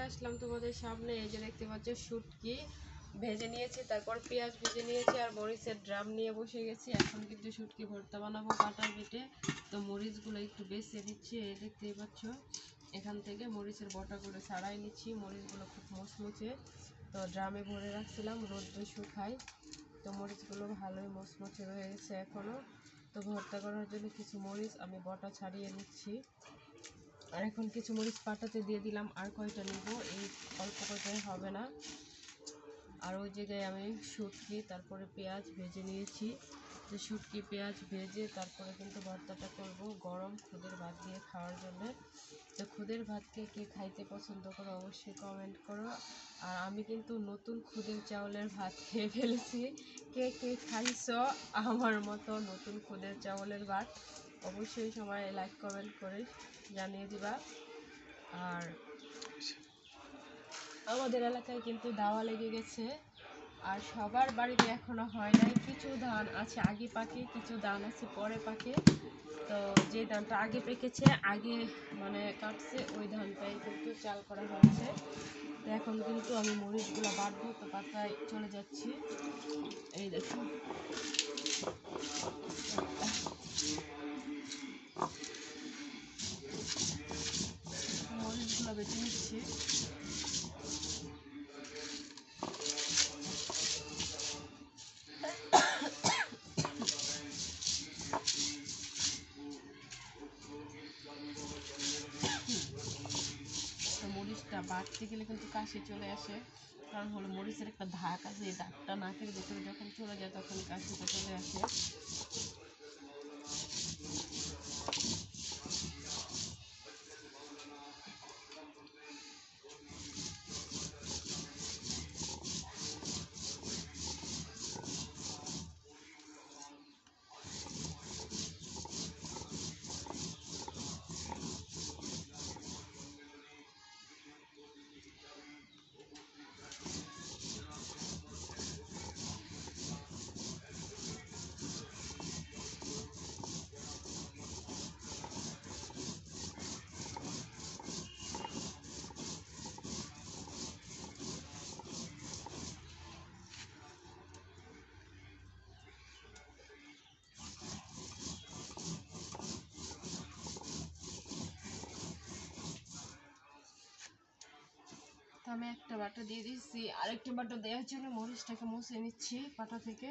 চলে আসলাম তোমাদের সামনে। এই যে দেখতে পাচ্ছ, শুটকি ভেজে নিয়েছি, তারপর পেঁয়াজ ভেজে নিয়েছি আর মরিচের ড্রাম নিয়ে বসে গেছি। এখন কিন্তু শুটকি ভর্তা বানাবো কাটার বেটে। তো মরিচগুলো একটু বেছে দিচ্ছি এই দেখতেই পাচ্ছ। এখান থেকে মরিচের বটা করে ছাড়াই নিচ্ছি। মরিচগুলো খুব মচমচে। তো ড্রামে ভরে রাখছিলাম রোদ্রে শুকাই তো মরিচগুলো ভালোই মচমচে রয়ে গেছে এখনও তো ভর্তা করার জন্য কিছু মরিচ আমি বটা ছাড়িয়ে নিচ্ছি। আর এখন কিছু মরিচ পাটাতে দিয়ে দিলাম। আর কয়টা নিব? এই অল্প কয়টাই হবে না। আর ওই জায়গায় আমি শুটকি, তারপরে পেঁয়াজ ভেজে নিয়েছি। তো শুটকি, পেঁয়াজ ভেজে তারপরে কিন্তু ভর্তাটা করব গরম খুদের ভাত দিয়ে খাওয়ার জন্য। তো খুদের ভাতকে কে খাইতে পছন্দ করো অবশ্যই কমেন্ট করো। আর আমি কিন্তু নতুন খুদের চাউলের ভাত খেয়ে ফেলেছি। কে কে খাইছো? আমার মতো নতুন খুদের চাউলের ভাত। অবশ্যই সবাই লাইক কমেন্ট করে জানিয়ে দিবা। আর আমাদের এলাকায় কিন্তু দাওয়া লেগে গেছে। আর সবার বাড়িতে এখনও হয় নাই। কিছু ধান আছে আগে পাকে, কিছু ধান আছে পরে পাকে। তো যে ধানটা আগে পেকেছে, আগে মানে কাটছে, ওই ধানটাই কিন্তু চাল করা হয়েছে। তো এখন কিন্তু আমি মরিচগুলো বাটবো তো পাতায় চলে যাচ্ছি। এই দেখুন। বাটতে গেলে কিন্তু কাশি চলে আসে। কারণ হলো মরিচের একটা ধাক আছে, এই ধাকটা নাকের ভেতরে যখন চলে যায় তখন কাশিটা চলে আসে। আমি একটা বাটা দিয়ে দিচ্ছি আরেকটা বাটা দেওয়ার জন্য মরিচটাকে মুছে নিচ্ছি পাটা থেকে।